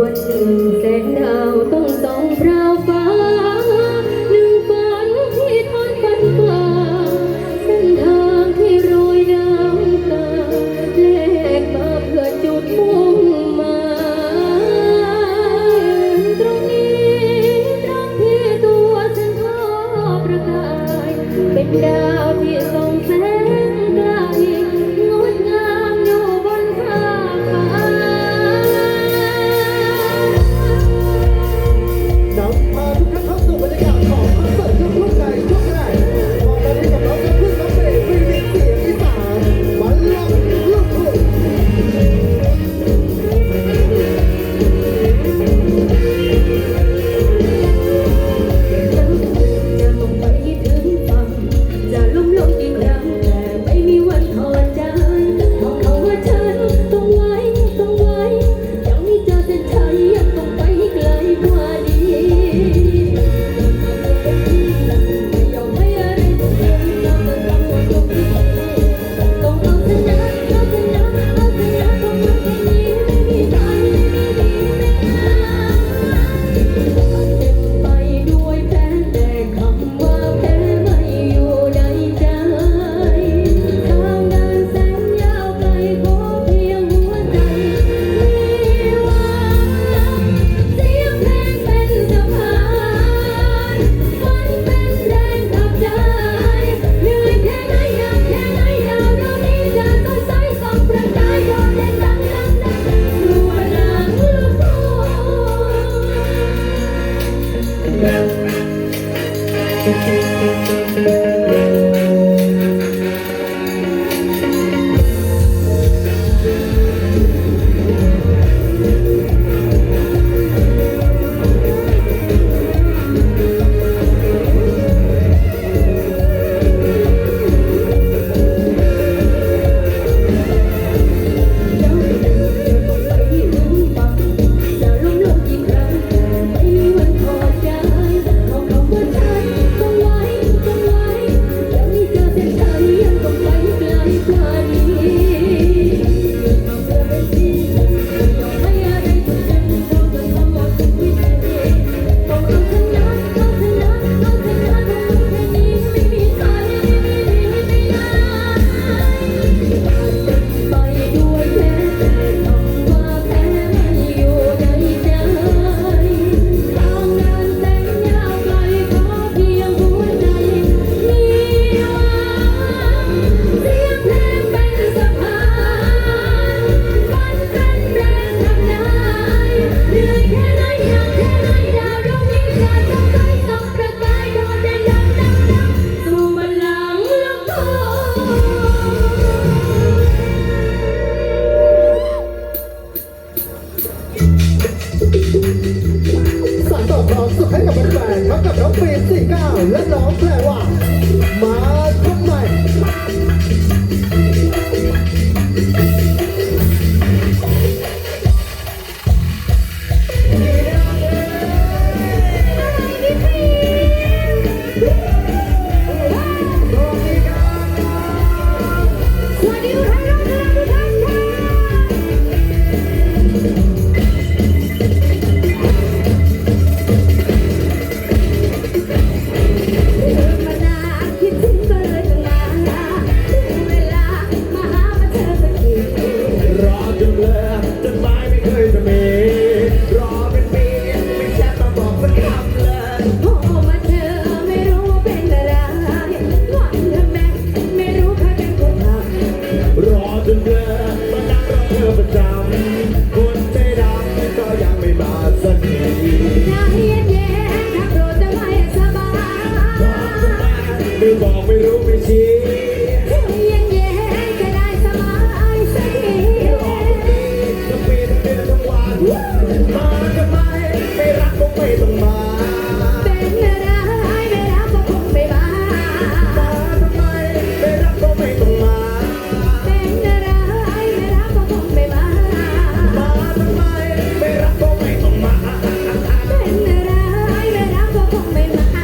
วันหนึ่งแสงดาวต้องส่องพราวฟ้า หนึ่งฝันที่ทอดฝันฝ่าเส้นทางที่โรยน้ำตาแลกมาเพื่อจุดมุ่งหมายตรงนี้ตรงที่ตัวฉันทอประกาย เป็นดาวที่ส่อง ก็ไม่มา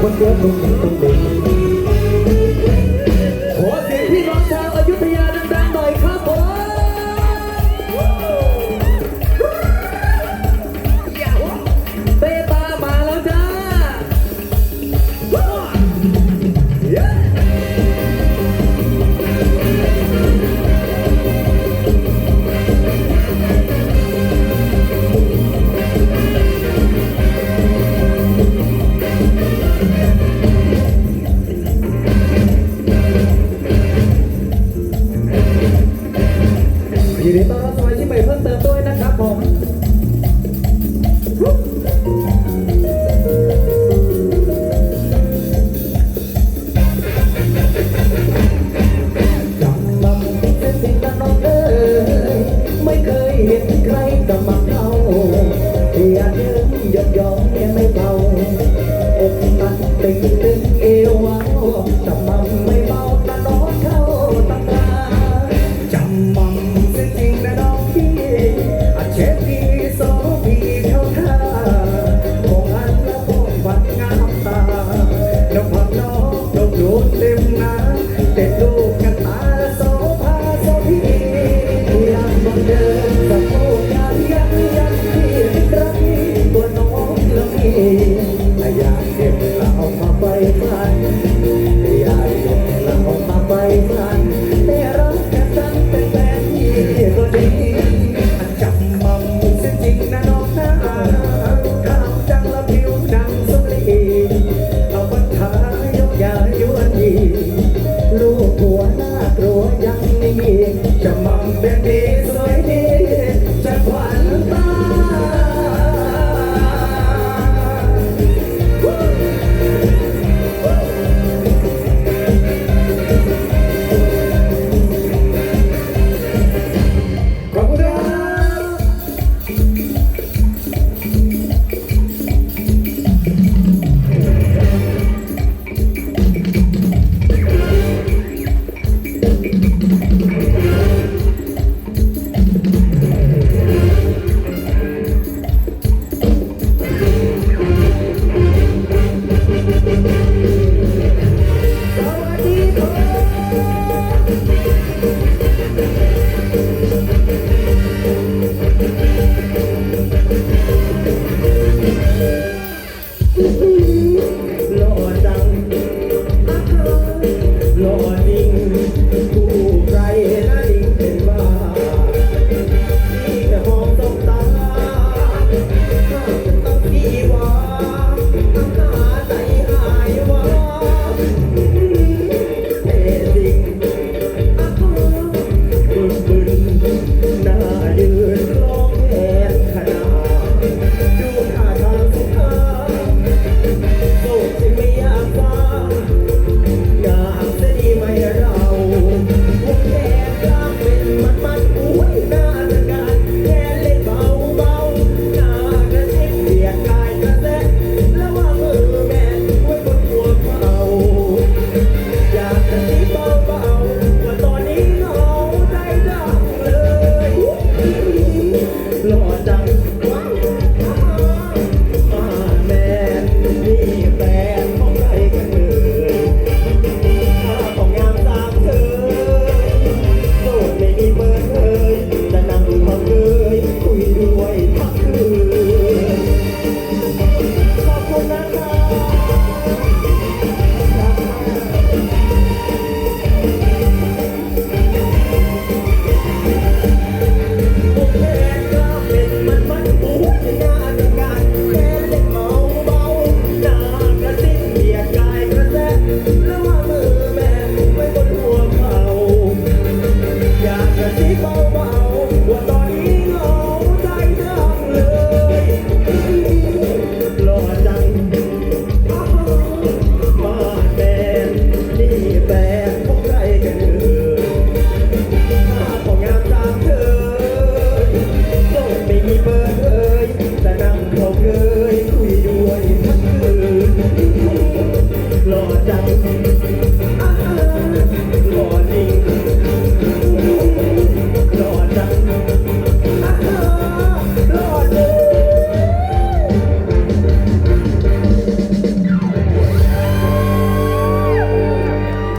quando é eu não me tomei. Girei para a nossa mais de mais, tanto. Your mom and me